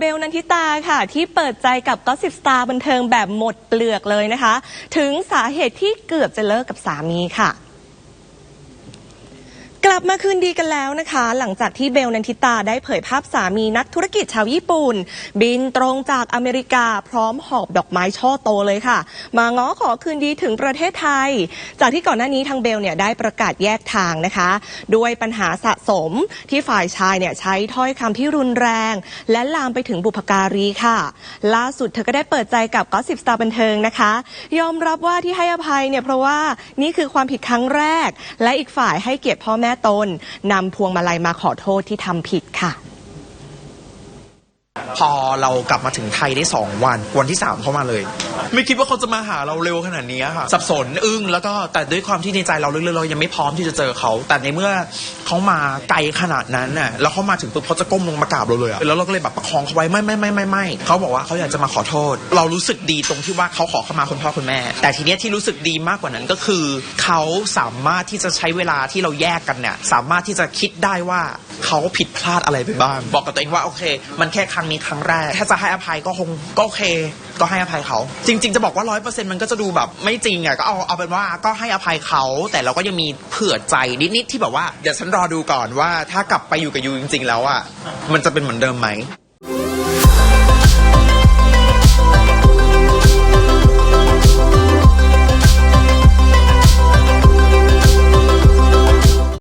เบลนันทิตาค่ะ ที่เปิดใจกับก็สิบสตาร์บันเทิงแบบหมดเปลือกเลยนะคะ ถึงสาเหตุที่เกือบจะเลิกกับสามีค่ะ ลับมาคืนดีกันแล้วนะคะ หลังจากที่เบลนันทิตาได้เผยภาพสามีนักธุรกิจชาวญี่ปุ่น บินตรงจากอเมริกาพร้อมหอบดอกไม้ช่อโตเลยค่ะ มาง้อขอคืนดีถึงประเทศไทย จากที่ก่อนหน้านี้ทางเบลเนี่ยได้ประกาศแยกทางนะคะ ด้วยปัญหาสะสมที่ฝ่ายชายเนี่ยใช้ถ้อยคำที่รุนแรง และลามไปถึงบุพการีค่ะ ล่าสุดเธอก็ได้เปิดใจกับก็สิบสตาร์บันเทิงนะคะ ยอมรับว่าที่ให้อภัยเนี่ยเพราะว่านี่คือความผิดครั้งแรก และอีกฝ่ายให้เกียรติพ่อแม่ตนนำพวงมาลัยมาขอโทษที่ทำผิดค่ะ พอเรากลับมาถึงไทยได้ 2 วัน วันที่ 3 เข้ามาเลย ไม่คิดว่าเขาจะมาหาเราเร็วขนาดนี้ค่ะ สับสนอึ้งแล้วก็แต่ด้วยความที่ในใจเราลึกๆเรายังไม่พร้อมที่จะเจอเขา แต่ในเมื่อเขามาไกลขนาดนั้นน่ะแล้วเขามาถึงปุ๊บเขาจะก้มลงมากราบเราเลยอะแล้วเราก็เลยแบบประคองเขาไว้ไม่ไม่ไม่ไม่ไม่เขาบอกว่าเขาอยากจะมาขอโทษ เรารู้สึกดีตรงที่ว่าเขาขอเข้ามาคุณพ่อคุณแม่ แต่ทีเนี้ยที่รู้สึกดีมากกว่านั้นก็คือเขาสามารถที่จะใช้เวลาที่เราแยกกันเนี่ยสามารถที่จะคิดได้ว่าเขาผิดพลาดอะไรไปบ้าง บอกกับตัวเองว่าโอเค มันแค่ครั้งนี้ครั้งแรก ถ้าจะให้อภัยก็คงก็โอเค ก็ให้อภัยเขา จริง ๆ จะบอกว่าร้อยเปอร์เซ็นต์มันก็จะดูแบบไม่จริงอะก็เอาเอาเป็นว่าก็ให้อภัยเขาแต่เราก็ยังมีเผื่อใจนิดๆที่แบบว่าเดี๋ยวฉันรอดูก่อนว่า ถ้ากลับไปอยู่กับยูจริง ๆ แล้วอะมันจะเป็นเหมือนเดิมไหม